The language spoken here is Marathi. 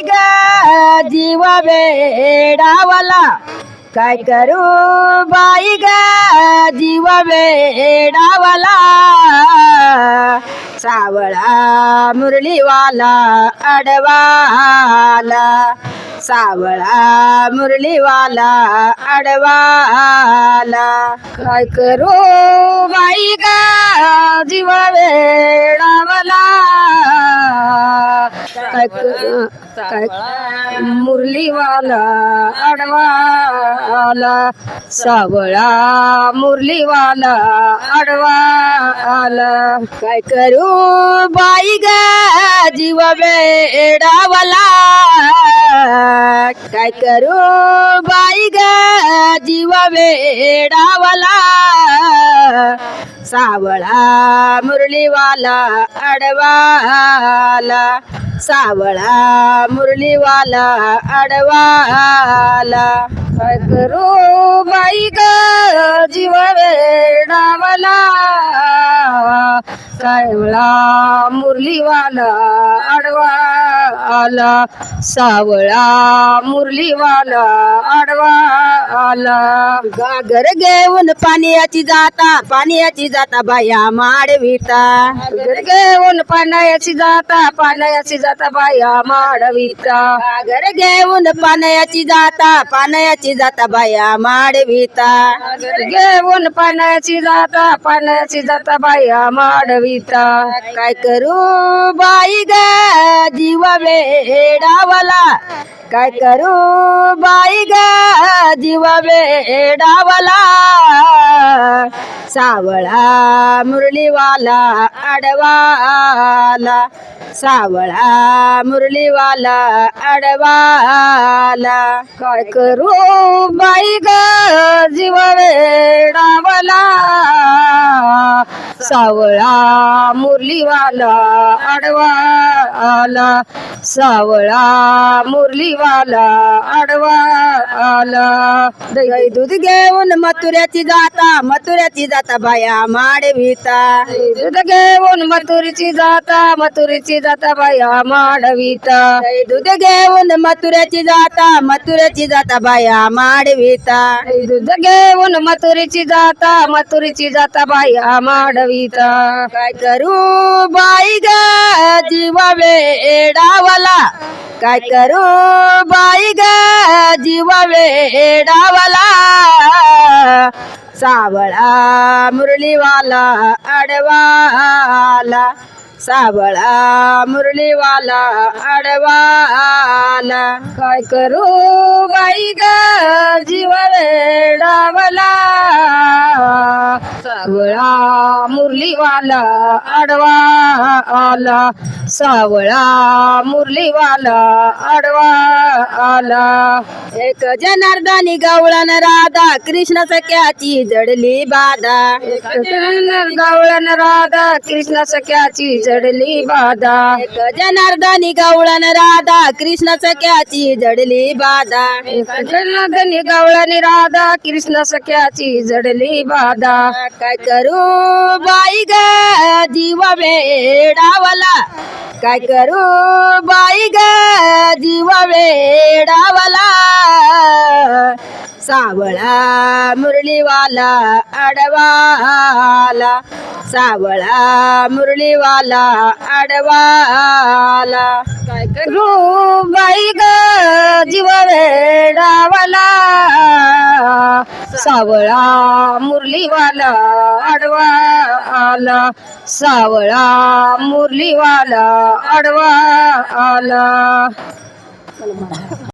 बाई ग जीव वेडावला. काय करू बाई ग जीव वेडावला. सावळा मुरलीवाला अडवाला. सावळा मुरलीवाला अडवाला. काय करू बाई ग काय काय मुरलीवाला अडवाला सावळा मुरलीवाला अडवाला काय करू बाई ग? जीव वेडावला. काय करू बाई ग? जीव वेडावला. सावळा मुरलीवाला अडवाला सावळा मुरलीवाला अडवाला काय करू बाई ग जीव वेडावला सावळा मुरलीवाला अडवाला सावळा मुरलीवाला आडवा आला. गागर घेऊन पाण्याची जाता पाण्याची जाता बाया माडविता. गागर घेऊन पाण्याची जाता पाण्याची जाता बाया माडविता. गागर घेऊन पाण्याची जाता पाण्याची जाता बाया माडविता. गागर घेऊन पाण्याची जाता पाण्याची जाता बाया माडविता. काय करू बाई ग जीवा वेडावला. काय करू बाई ग जीव वेडावला सावळा मुरलीवाला अडवाला सावळा मुरलीवाला अडवाला काय करू बाई ग जीव वेडावला सावळा मुरलीवाला अडवाला सावळा मुरलीवाला आडवा आला दही दूध घेऊन मथुऱ्याची जाता मथुऱ्याची जाता बाया माडविता दूध घेऊन मथुरीची जाता मथुरीची जाता बाया माडविता दूध घेऊन मथुऱ्याची जाता मथुऱ्याची जाता बाया माडविता दूध घेऊन मथुरीची जाता मथुरीची जाता बाया माडविता काय करू बाई ग जीव वेडावला काय करू बाई ग जीव वेडावला. सावळा मुरलीवाला अडवाला सावळा मुरलीवाला अडवाला काय करू बाई ग जीव वेडावला. सावळा मुरलीवाला अडवाला सावळा मुरलीवाला आडवा आला. एक जनार्दानी गवळण राधा कृष्ण सख्याची जडली बाधा. एक राधा कृष्ण सख्याची जडली बाधा. एक जनार्दानी गवळण राधा कृष्ण सख्याची जडली बाधा. एक जनार्दनी गवळण राधा कृष्ण सख्याची जडली बाधा. काय करू बाई ग जीव वेडावला. काय करू बाई ग जीव वेडावला? सावळा मुरलीवाला अडवाला सावळा मुरलीवाला अडवाला काय करू बाई ग सावळा मुरलीवाला आडवा आला. सावळा मुरलीवाला आडवा आला.